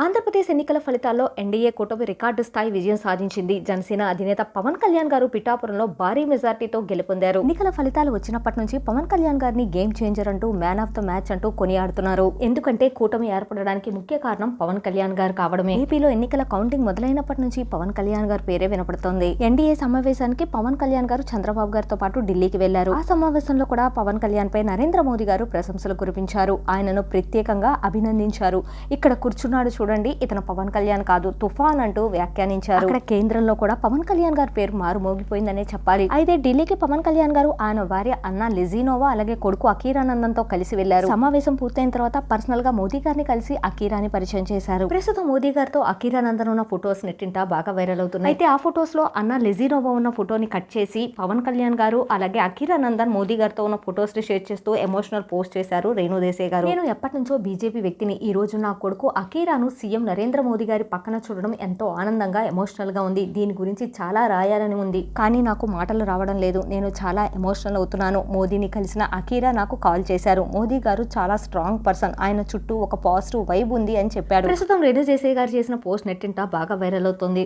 ఆంధ్రప్రదేశ్ ఎన్నికల ఫలితాల్లో ఎన్డీఏ కూటమి రికార్డు స్థాయి విజయం సాధించింది. జనసేన అధినేత పవన్ కళ్యాణ్ గారు పిఠాపురంలో భారీ మెజార్టీతో గెలుపొందారు. ఎన్నికల ఫలితాలు వచ్చినప్పటి నుంచి పవన్ కళ్యాణ్ గారిని గేమ్ చేంజర్ అంటూ మ్యాన్ ఆఫ్ ద మ్యాచ్ అంటూ కొనియాడుతున్నారు. ఎందుకంటే కూటమి ఏర్పడడానికి ముఖ్య కారణం పవన్ కళ్యాణ్ గారు కావడమే. ఏపీలో ఎన్నికల కౌంటింగ్ మొదలైనప్పటి నుంచి పవన్ కళ్యాణ్ గారి పేరే వినపడుతోంది. ఎన్డీఏ సమావేశానికి పవన్ కళ్యాణ్ గారు చంద్రబాబు గారితో పాటు ఢిల్లీకి వెళ్ళారు. ఆ సమావేశంలో కూడా పవన్ కళ్యాణ్ పై నరేంద్ర మోదీ గారు ప్రశంసలు కురిపించారు. ఆయనను ప్రత్యేకంగా అభినందించారు. ఇక్కడ కూర్చున్నాడు చూడండి ఇతను పవన్ కళ్యాణ్ కాదు తుఫాన్ అంటూ వ్యాఖ్యానించారు. అక్కడ కేంద్రంలో కూడా పవన్ కళ్యాణ్ గారి పేరు మారు మోగిపోయిందనే చెప్పాలి. అయితే ఢిల్లీకి పవన్ కళ్యాణ్ గారు ఆయన భార్య అన్న లిజినోవా అలాగే కొడుకు అకీరానందంతో కలిసి వెళ్ళారు సమావేశం పూర్తయిన తర్వాత పర్సనల్గా మోదీ గారిని కలిసి అకీరాని పరిచయం చేశారు. ప్రస్తుతం మోదీ గారితో అకీరానందన్ ఉన్న ఫొటోస్ నెట్టింట బాగా వైరల్ అవుతున్నాయి. అయితే ఆ ఫొటోస్లో అన్న లిజినోవా ఉన్న ఫోటోని కట్ చేసి పవన్ కళ్యాణ్ గారు అలాగే అకీరానందన్ మోదీ గారితో ఉన్న ఫొటోస్ని షేర్ చేస్తూ ఎమోషనల్ పోస్ట్ చేశారు రేణు దేశాయ్ గారు. నేను ఎప్పటి నుంచో బీజేపీ వ్యక్తిని ఈ రోజు నా కొడుకు అకీరాను సీఎం నరేంద్ర మోదీ గారి పక్కన చూడడం ఎంతో ఆనందంగా ఎమోషనల్గా ఉంది. దీని గురించి చాలా రాయాలని ఉంది. కానీ నాకు మాటలు రావడం లేదు. నేను చాలా ఎమోషనల్ అవుతున్నాను. మోదీని కలిసిన అకీరా నాకు కాల్ చేశారు. మోదీ గారు చాలా స్ట్రాంగ్ పర్సన్ ఆయన చుట్టూ ఒక పాజిటివ్ వైబ్ ఉంది అని చెప్పాడు. ప్రస్తుతం రేణు జేసే గారు చేసిన పోస్ట్ నెట్టింట బాగా వైరల్ అవుతుంది.